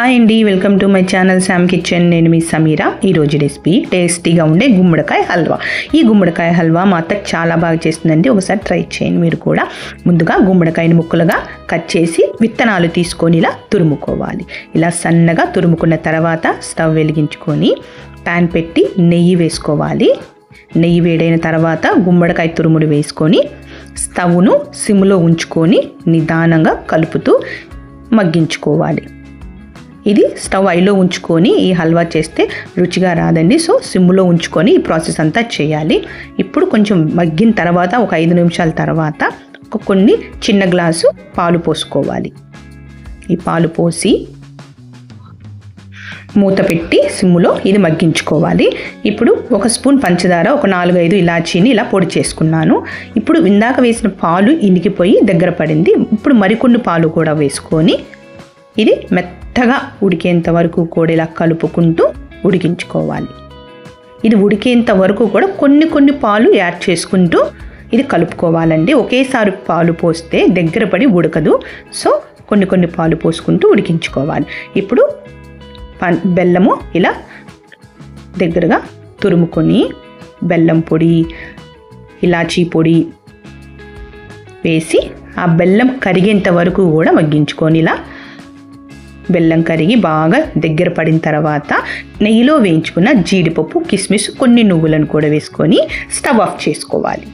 Hi అండి welcome to my channel Sam kitchen నేను మీ సమీరా ఈరోజు రెసిపీ టేస్టీగా ఉండే గుమ్మడికాయ హల్వా. ఈ గుమ్మడికాయ హల్వా మా అత్త చాలా బాగా చేస్తుందండి. ఒకసారి ట్రై చేయండి మీరు కూడా. ముందుగా గుమ్మడికాయని ముక్కలుగా కట్ చేసి విత్తనాలు తీసుకొని ఇలా తురుముకోవాలి. ఇలా సన్నగా తురుముకున్న తర్వాత స్టవ్ వెలిగించుకొని ప్యాన్ పెట్టి నెయ్యి వేసుకోవాలి. నెయ్యి వేడైన తర్వాత గుమ్మడికాయ తురుముడు వేసుకొని స్టవ్ను సిమ్లో ఉంచుకొని నిదానంగా కలుపుతూ మగ్గించుకోవాలి. ఇది స్టవ్ ఐలో ఉంచుకొని ఈ హల్వా చేస్తే రుచిగా రాదండి. సో సిమ్లో ఉంచుకొని ఈ ప్రాసెస్ అంతా చేయాలి. ఇప్పుడు కొంచెం మగ్గిన తర్వాత ఒక ఐదు నిమిషాల తర్వాత ఒక కొన్ని చిన్న గ్లాసు పాలు పోసుకోవాలి. ఈ పాలు పోసి మూత పెట్టి సిమ్ములో ఇది మగ్గించుకోవాలి. ఇప్పుడు ఒక స్పూన్ పంచదార ఒక నాలుగైదు ఇలాచీని ఇలా పొడి చేసుకున్నాను. ఇప్పుడు ఇందాక వేసిన పాలు ఇనికిపోయి దగ్గర పడింది. ఇప్పుడు మరికొన్ని పాలు కూడా వేసుకొని ఇది మెత్తగా ఉడికేంత వరకు కూడా ఇలా కలుపుకుంటూ ఉడికించుకోవాలి. ఇది ఉడికేంత వరకు కూడా కొన్ని కొన్ని పాలు యాడ్ చేసుకుంటూ ఇది కలుపుకోవాలండి. ఒకేసారి పాలు పోస్తే దగ్గర పడి ఉడకదు. సో కొన్ని కొన్ని పాలు పోసుకుంటూ ఉడికించుకోవాలి. ఇప్పుడు బెల్లము ఇలా దగ్గరగా తురుముకొని బెల్లం పొడి ఇలాచీ పొడి వేసి ఆ బెల్లం కరిగేంత వరకు కూడా మగ్గించుకొని ఇలా బెల్లం కరిగి బాగా దగ్గర పడిన తర్వాత నెయ్యిలో వేయించుకున్న జీడిపప్పు కిస్మిస్ కొన్ని నువ్వులను కూడా వేసుకొని స్టవ్ ఆఫ్ చేసుకోవాలి.